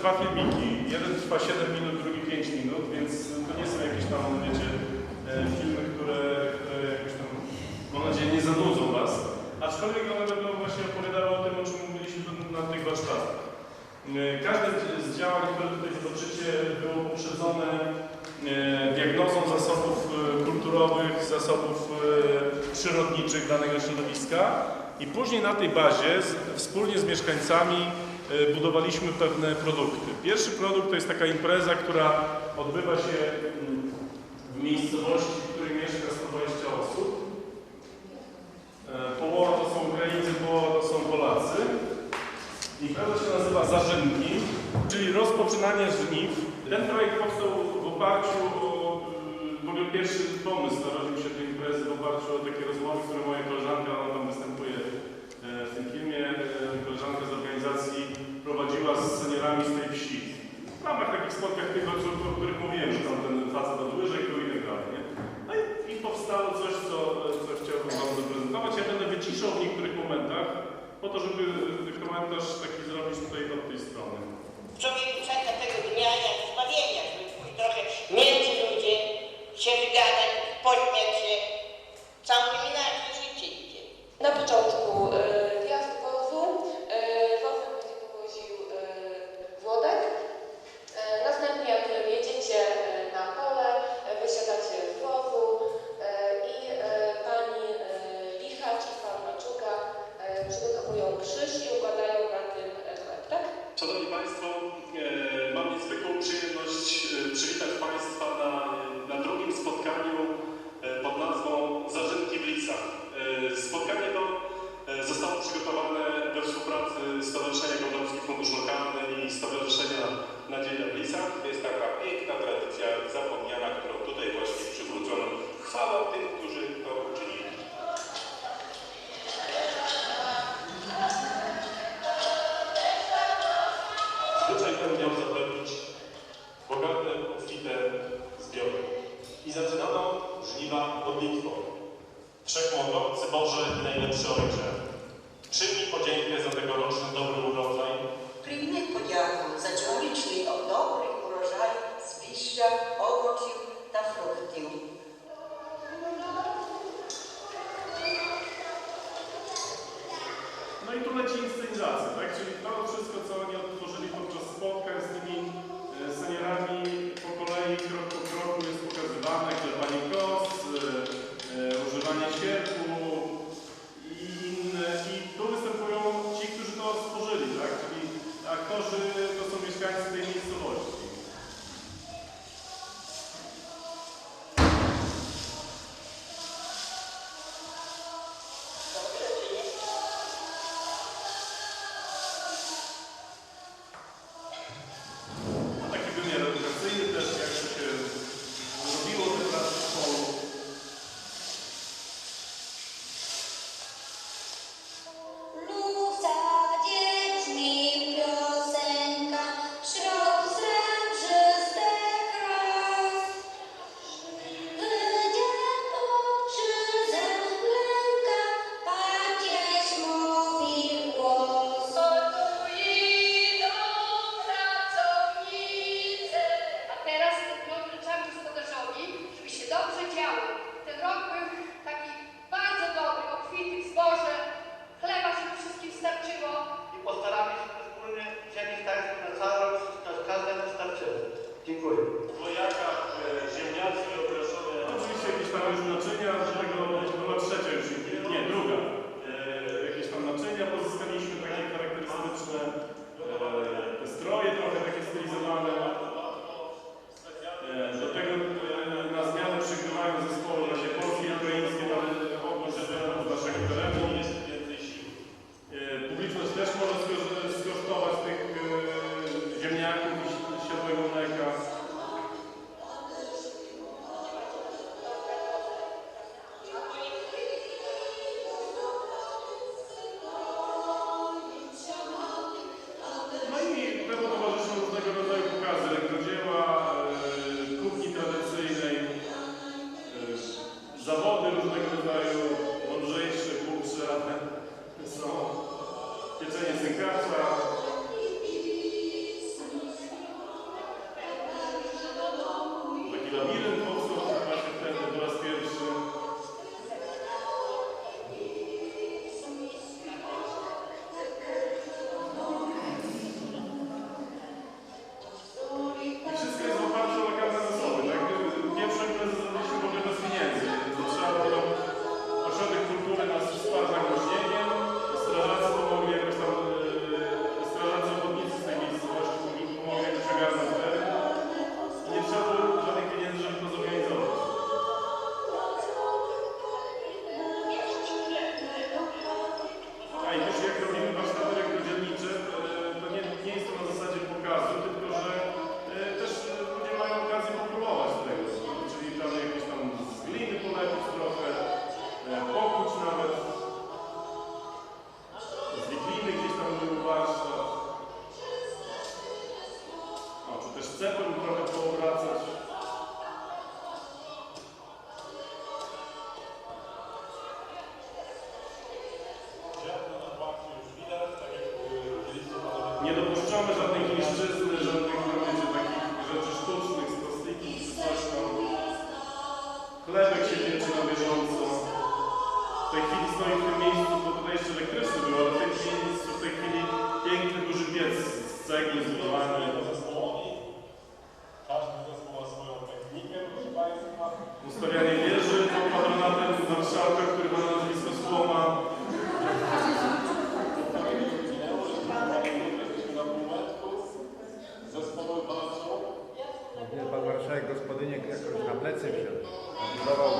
dwa filmiki. Jeden trwa 7 minut, drugi 5 minut, więc to nie są jakieś tam, wiecie, e, filmy, które, które jakoś tam, mam nadzieję, nie zanudzą Was. Aczkolwiek one będą właśnie opowiadały o tym, o czym mówiliśmy na tych warsztatach. E, Każde z- działań, które tutaj zobaczycie, było poprzedzone e, diagnozą zasobów kulturowych, zasobów przyrodniczych danego środowiska i później na tej bazie wspólnie z mieszkańcami budowaliśmy pewne produkty. Pierwszy produkt to jest taka impreza, która odbywa się mm, w miejscowości, w której mieszka 120 osób. E, Połowa to są Ukraińcy, połowa to są Polacy. Impreza się nazywa Zarzynki, czyli rozpoczynanie żniw. Ten projekt powstał w oparciu o, y, w ogóle pierwszy pomysł narodził się tej imprezy w oparciu o takie rozmowy, które moja koleżanka, ona tam występuje e, w tym filmie, e, koleżanka z organizacji prowadziła z seniorami z tej wsi. Ramach takich spotkań tych, o których- mówiłem, że tam ten facet od łyżek był i tak dalej. Nie? No i, i powstało coś, co, co chciałbym Wam zaprezentować. Ja będę wyciszał w niektórych momentach, po to, żeby komentarz taki zrobić tutaj od tej strony. Człowiek czeka tego dnia jak zbawienia, żeby pójść trochę między I zaczynano żniwa modlitwą. Wszechmogący Boże i najlepszy Ojcze, przyjmij podziękę za tegoroczny Chlebek się pieczy na bieżąco. W tej chwili stoi w tym miejscu, bo tutaj jeszcze elektryczny był, ale w tej chwili, w tej chwili piękny duży piec z cegły zbudowany. Ustawianie wieży pod patronatem marszałka, który ma na nazwisko Słoma. Pan marszałek gospodynię jakoś na plecy wziął. Budowałby. Nie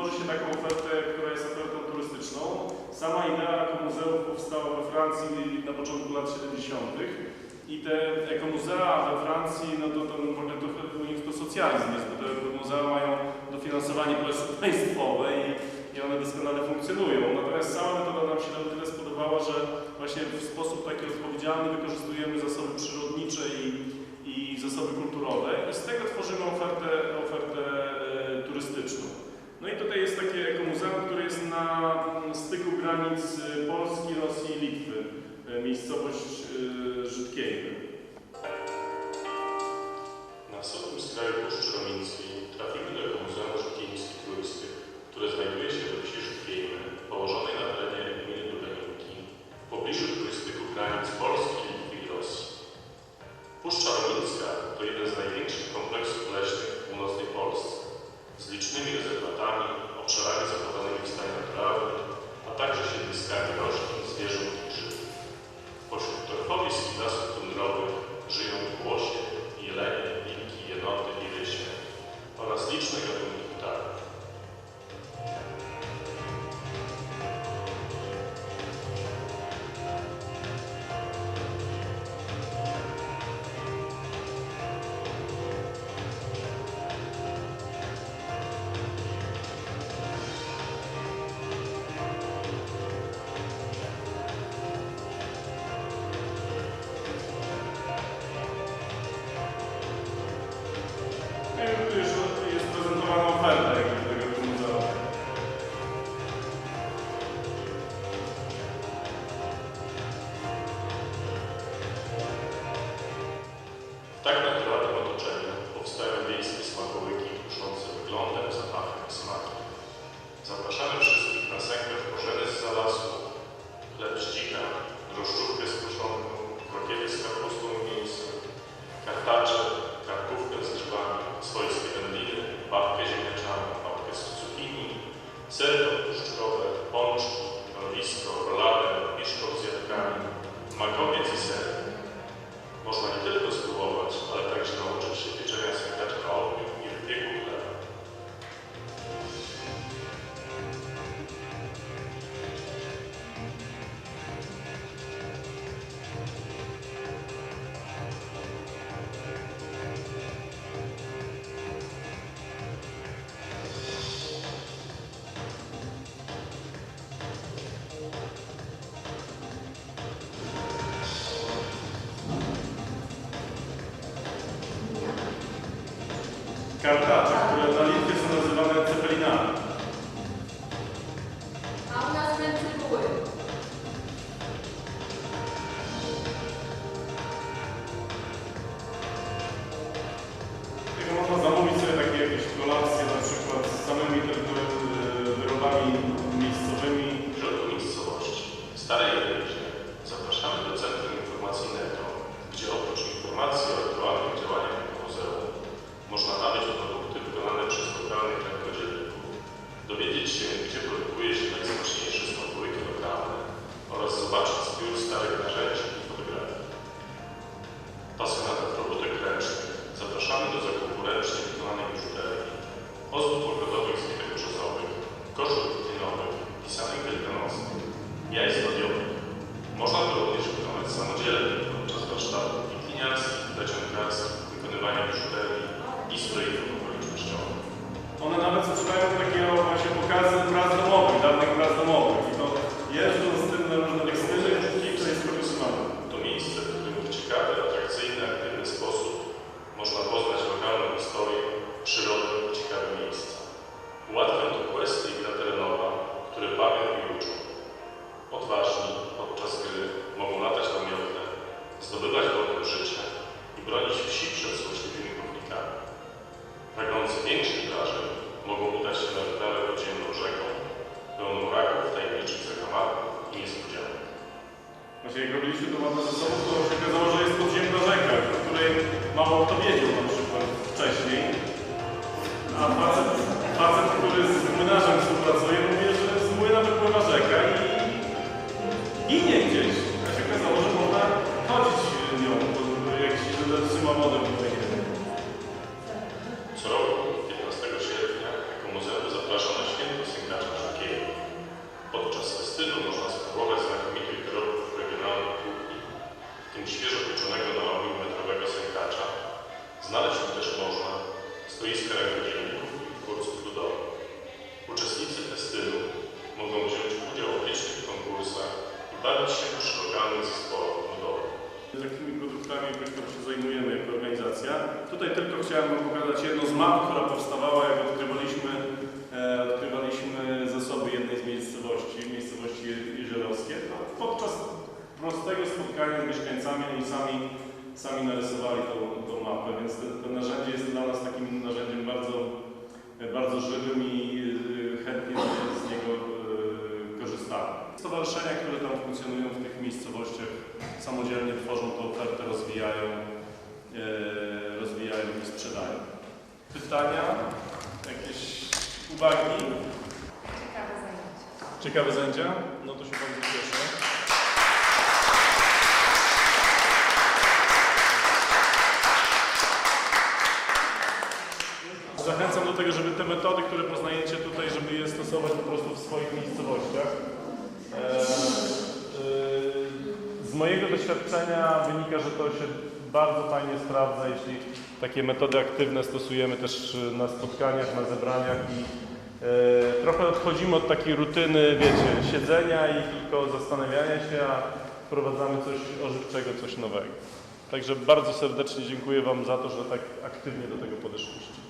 tworzy się taką ofertę, która jest ofertą turystyczną. Sama idea ekomuzeów powstała we Francji na początku lat 70. I te ekomuzea we Francji, no to, to ogóle to, u nich to socjalizm jest, bo te ekomuzea mają dofinansowanie państwowe i, i one doskonale funkcjonują. Natomiast cała metoda nam się na tyle spodobała, że właśnie w sposób taki odpowiedzialny wykorzystujemy zasoby przyrodnicze i, i zasoby kulturowe i z tego tworzymy ofertę, ofertę e, turystyczną. No i tutaj jest takie ekomuzeum, które jest na mm, styku granic e, Polski, Rosji i Litwy, e, miejscowość e, Żydkiejwy. Na wschodnim skraju Puszczy Romińskiej trafimy do Muzeum Żydkieńskiej Turysty, które znajduje addition To mapę ze sobą, to się okazało, że jest podziemna rzeka, o której mało kto wiedział miejscowości, miejscowości Je- jeziorowskie. To podczas prostego spotkania z mieszkańcami oni sami, sami narysowali tą, tą mapę, więc to, narzędzie jest dla nas takim narzędziem bardzo, bardzo żywym i e, chętnie z niego e, korzystamy. Stowarzyszenia, które tam funkcjonują w tych miejscowościach, samodzielnie tworzą tę ofertę, rozwijają, e, rozwijają i sprzedają. Pytania? Jakieś uwagi? Ciekawe zajęcia? No to się bardzo cieszę. Zachęcam do tego, żeby te metody, które poznajecie tutaj, żeby je stosować po prostu w swoich miejscowościach. E, e, Z mojego doświadczenia wynika, że to się bardzo fajnie sprawdza, jeśli takie metody aktywne stosujemy też na spotkaniach, na zebraniach i trochę odchodzimy od takiej rutyny, wiecie, siedzenia i tylko zastanawiania się, a wprowadzamy coś ożywczego, coś nowego. Także bardzo serdecznie dziękuję Wam za to, że tak aktywnie do tego podeszliście.